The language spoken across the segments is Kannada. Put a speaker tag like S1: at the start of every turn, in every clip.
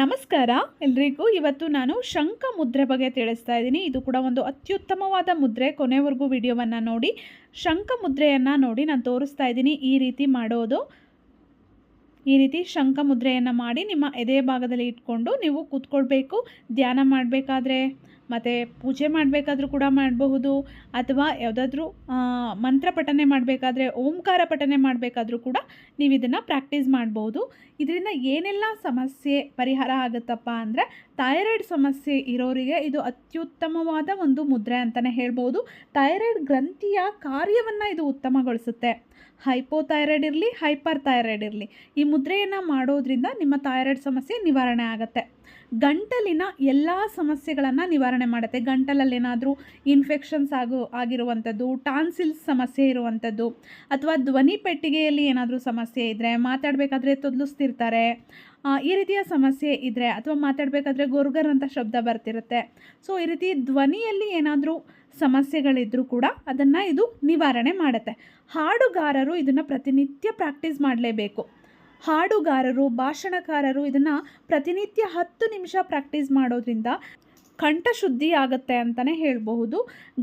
S1: ನಮಸ್ಕಾರ ಎಲ್ರಿಗೂ. ಇವತ್ತು ನಾನು ಶಂಖ ಮುದ್ರೆ ಬಗ್ಗೆ ತಿಳಿಸ್ತಾ ಇದ್ದೀನಿ. ಇದು ಕೂಡ ಒಂದು ಅತ್ಯುತ್ತಮವಾದ ಮುದ್ರೆ. ಕೊನೆವರೆಗೂ ವಿಡಿಯೋವನ್ನು ನೋಡಿ, ಶಂಖ ಮುದ್ರೆಯನ್ನು ನೋಡಿ ನಾನು ತೋರಿಸ್ತಾ ಇದ್ದೀನಿ ಈ ರೀತಿ ಮಾಡೋದು. ಈ ರೀತಿ ಶಂಖ ಮುದ್ರೆಯನ್ನು ಮಾಡಿ ನಿಮ್ಮ ಎದೆ ಭಾಗದಲ್ಲಿ ಇಟ್ಕೊಂಡು ನೀವು ಕೂತ್ಕೊಳ್ಬೇಕು, ಧ್ಯಾನ ಮಾಡಬೇಕಾದ್ರೆ, ಮತ್ತು ಪೂಜೆ ಮಾಡಬೇಕಾದ್ರೂ ಕೂಡ ಮಾಡಬಹುದು, ಅಥವಾ ಯಾವುದಾದ್ರೂ ಮಂತ್ರ ಪಠನೆ ಮಾಡಬೇಕಾದ್ರೆ, ಓಂಕಾರ ಪಠನೆ ಮಾಡಬೇಕಾದ್ರೂ ಕೂಡ ನೀವು ಇದನ್ನು ಪ್ರಾಕ್ಟೀಸ್ ಮಾಡ್ಬೋದು ಇದರಿಂದ ಏನೆಲ್ಲ ಸಮಸ್ಯೆ ಪರಿಹಾರ ಆಗುತ್ತಪ್ಪ ಅಂದರೆ ಥೈರಾಯ್ಡ್ ಸಮಸ್ಯೆ ಇರೋರಿಗೆ ಇದು ಅತ್ಯುತ್ತಮವಾದ ಒಂದು ಮುದ್ರೆ ಅಂತಲೇ ಹೇಳ್ಬೋದು ಥೈರಾಯ್ಡ್ ಗ್ರಂಥಿಯ ಕಾರ್ಯವನ್ನು ಇದು ಉತ್ತಮಗೊಳಿಸುತ್ತೆ. ಹೈಪೋಥೈರಾಯ್ಡ್ ಇರಲಿ ಹೈಪರ್ ಥೈರಾಯ್ಡ್ ಇರಲಿ. ಈ ಮುದ್ರೆಯನ್ನು ಮಾಡೋದ್ರಿಂದ ನಿಮ್ಮ ಥೈರಾಯ್ಡ್ ಸಮಸ್ಯೆ ನಿವಾರಣೆ ಆಗುತ್ತೆ. ಗಂಟಲಿನ ಎಲ್ಲ ಸಮಸ್ಯೆಗಳನ್ನು ನಿವಾರಣೆ ಮಾಡುತ್ತೆ. ಗಂಟಲಲ್ಲಿ ಏನಾದರೂ ಇನ್ಫೆಕ್ಷನ್ಸ್ ಆಗೋ, ಆಗಿರುವಂಥದ್ದು, ಟಾನ್ಸಿಲ್ಸ್ ಸಮಸ್ಯೆ ಇರುವಂಥದ್ದು, ಅಥವಾ ಧ್ವನಿ ಪೆಟ್ಟಿಗೆಯಲ್ಲಿ ಏನಾದರೂ ಸಮಸ್ಯೆ ಇದ್ದರೆ ಮಾತಾಡಬೇಕಾದ್ರೆ ತೊದಲಿಸ್ತಿರ್ತಾರೆ ಈ ರೀತಿಯ ಸಮಸ್ಯೆ ಇದ್ದರೆ ಅಥವಾ ಮಾತಾಡಬೇಕಾದ್ರೆ ಗೊರ್ಗರ್ ಅಂತ ಶಬ್ದ ಬರ್ತಿರುತ್ತೆ. ಸೊ, ಈ ರೀತಿ ಧ್ವನಿಯಲ್ಲಿ ಏನಾದರೂ ಸಮಸ್ಯೆಗಳಿದ್ದರೂ ಕೂಡ ಅದನ್ನು ಇದು ನಿವಾರಣೆ ಮಾಡುತ್ತೆ. ಹಾಡುಗಾರರು ಇದನ್ನು ಪ್ರತಿನಿತ್ಯ ಪ್ರಾಕ್ಟೀಸ್ ಮಾಡಲೇಬೇಕು. ಹಾಡುಗಾರರು ಭಾಷಣಕಾರರು ಇದನ್ನು ಪ್ರತಿನಿತ್ಯ ಹತ್ತು ನಿಮಿಷ ಪ್ರಾಕ್ಟೀಸ್ ಮಾಡೋದ್ರಿಂದ ಕಂಠಶುದ್ಧಿ ಆಗುತ್ತೆ ಅಂತಲೇ ಹೇಳಬಹುದು.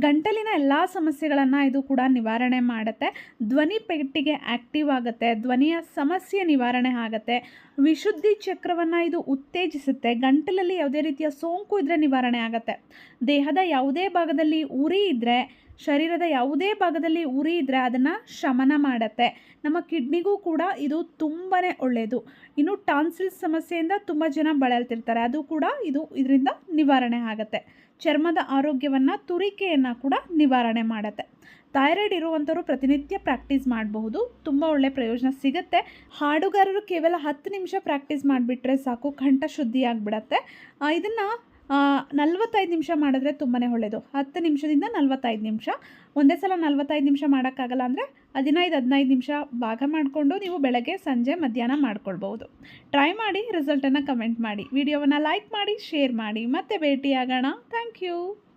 S1: ಗಂಟಲಿನ ಎಲ್ಲ ಸಮಸ್ಯೆಗಳನ್ನು ಇದು ಕೂಡ ನಿವಾರಣೆ ಮಾಡುತ್ತೆ. ಧ್ವನಿ ಪೆಟ್ಟಿಗೆ ಆ್ಯಕ್ಟಿವ್ ಆಗುತ್ತೆ, ಧ್ವನಿಯ ಸಮಸ್ಯೆ ನಿವಾರಣೆ ಆಗುತ್ತೆ. ವಿಶುದ್ಧಿ ಚಕ್ರವನ್ನು ಇದು ಉತ್ತೇಜಿಸುತ್ತೆ. ಗಂಟಲಲ್ಲಿ ಯಾವುದೇ ರೀತಿಯ ಸೋಂಕು ಇದ್ದರೆ ನಿವಾರಣೆ ಆಗುತ್ತೆ. ದೇಹದ ಯಾವುದೇ ಭಾಗದಲ್ಲಿ ಉರಿ ಇದ್ದರೆ ಶರೀರದ ಯಾವುದೇ ಭಾಗದಲ್ಲಿ ಉರಿ ಇದ್ದರೆ ಅದನ್ನು ಶಮನ ಮಾಡುತ್ತೆ. ನಮ್ಮ ಕಿಡ್ನಿಗೂ ಕೂಡ ಇದು ತುಂಬಾ ಒಳ್ಳೆಯದು ಇನ್ನು ಟಾನ್ಸಿಲ್ಸ್ ಸಮಸ್ಯೆಯಿಂದ ತುಂಬ ಜನ ಬಳಲ್ತಿರ್ತಾರೆ. ಅದು ಕೂಡ ಇದು ಇದರಿಂದ ನಿವಾರಣೆ ಆಗುತ್ತೆ. ಚರ್ಮದ ಆರೋಗ್ಯವನ್ನು ತುರಿಕೆಯನ್ನು ಕೂಡ ನಿವಾರಣೆ ಮಾಡುತ್ತೆ. ಥೈರಾಯ್ಡ್ ಇರುವಂಥವ್ರು ಪ್ರತಿನಿತ್ಯ ಪ್ರಾಕ್ಟೀಸ್ ಮಾಡಬಹುದು. ತುಂಬ ಒಳ್ಳೆ ಪ್ರಯೋಜನ ಸಿಗುತ್ತೆ. ಹಾಡುಗಾರರು ಕೇವಲ ಹತ್ತು ನಿಮಿಷ ಪ್ರಾಕ್ಟೀಸ್ ಮಾಡಿಬಿಟ್ರೆ ಸಾಕು ಕಂಠ ಶುದ್ಧಿ ಆಗಿಬಿಡತ್ತೆ ಇದನ್ನು ನಲ್ವತ್ತೈದು ನಿಮಿಷ ಮಾಡಿದ್ರೆ ತುಂಬಾ ಒಳ್ಳೆಯದು ಹತ್ತು ನಿಮಿಷದಿಂದ ನಲ್ವತ್ತೈದು ನಿಮಿಷ. ಒಂದೇ ಸಲ ನಲ್ವತ್ತೈದು ನಿಮಿಷ ಮಾಡೋಕ್ಕಾಗಲ್ಲ ಅಂದರೆ ಹದಿನೈದು ಹದಿನೈದು ನಿಮಿಷ ಭಾಗ ಮಾಡಿಕೊಂಡು ನೀವು ಬೆಳಗ್ಗೆ, ಸಂಜೆ, ಮಧ್ಯಾಹ್ನ ಮಾಡ್ಕೊಳ್ಬೋದು ಟ್ರೈ ಮಾಡಿ ರಿಸಲ್ಟನ್ನು ಕಮೆಂಟ್ ಮಾಡಿ. ವಿಡಿಯೋವನ್ನು ಲೈಕ್ ಮಾಡಿ ಶೇರ್ ಮಾಡಿ. ಮತ್ತೆ ಭೇಟಿಯಾಗೋಣ. Thank you